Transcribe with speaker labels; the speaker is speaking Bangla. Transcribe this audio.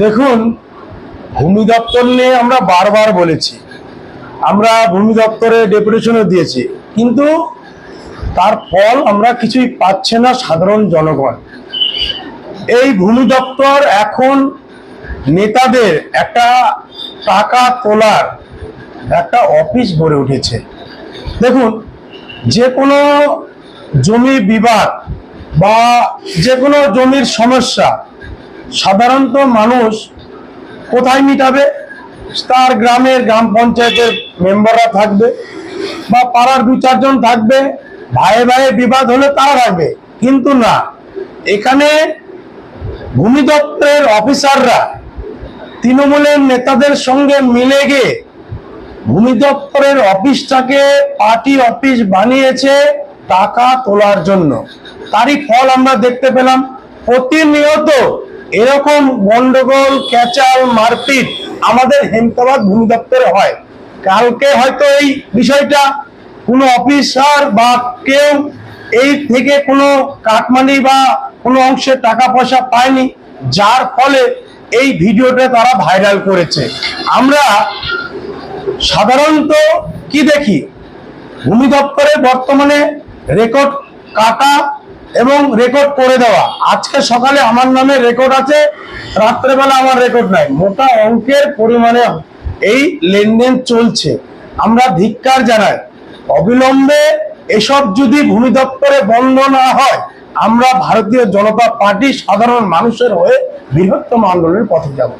Speaker 1: দেখুন, ভূমি দপ্তর নিয়ে আমরা বারবার বলেছি। আমরা ভূমি দপ্তরে ডেপুটেশনও দিয়েছি, কিন্তু তার ফল আমরা কিছুই পাচ্ছে না সাধারণ জনগণ। এই ভূমি দপ্তর এখন নেতাদের একটা টাকা তোলার একটা অফিস গড়ে উঠেছে। দেখুন, যে কোনো জমি বিবাদ বা যে কোনো জমির সমস্যা, সাধারণত মানুষ কোথায় মিটাবে? তার গ্রামের গ্রাম পঞ্চায়েতের মেম্বাররা থাকবে বা পাড়ার দু চারজন থাকবে, ভাইয়ে ভাইয়ে বিবাদ হলে তারা থাকবে। কিন্তু না, এখানে ভূমি দপ্তরের অফিসাররা, তৃণমূলের নেতাদের সঙ্গে মিলে গিয়ে ভূমি দপ্তরের অফিসটাকে পার্টি অফিস বানিয়েছে টাকা তোলার জন্য। তারই ফল আমরা দেখতে পেলাম। প্রতিনিয়ত এরকম গন্ডগোল, ক্যাচাল, মারপিট আমাদের হেমতাবাদ ভূমি দপ্তরে হয়। কালকে হয়তো এই বিষয়টা কোনো অফিসার বা কেউ এই থেকে কোনো কাটমানি বা কোনো অংশে টাকা পয়সা পায়নি, যার ফলে এই ভিডিওটা তারা ভাইরাল করেছে। আমরা সাধারণত কি দেখি? ভূমি দপ্তরে বর্তমানে রেকর্ড কাটা এবং রেকর্ড করে দেওয়া। আজকে সকালে আমার নামে রেকর্ড আছে, রাত্রেবেলা আমার রেকর্ড নাই। মোটা অঙ্কের পরিমাণে এই লেনদেন চলছে। আমরা ধিক্কার জানাই, অবিলম্বে এসব যদি ভূমি দপ্তরে বন্ধ না হয়, আমরা ভারতীয় জনতা পার্টি সাধারণ মানুষের হয়ে বৃহত্তম আন্দোলনের পথে যাব।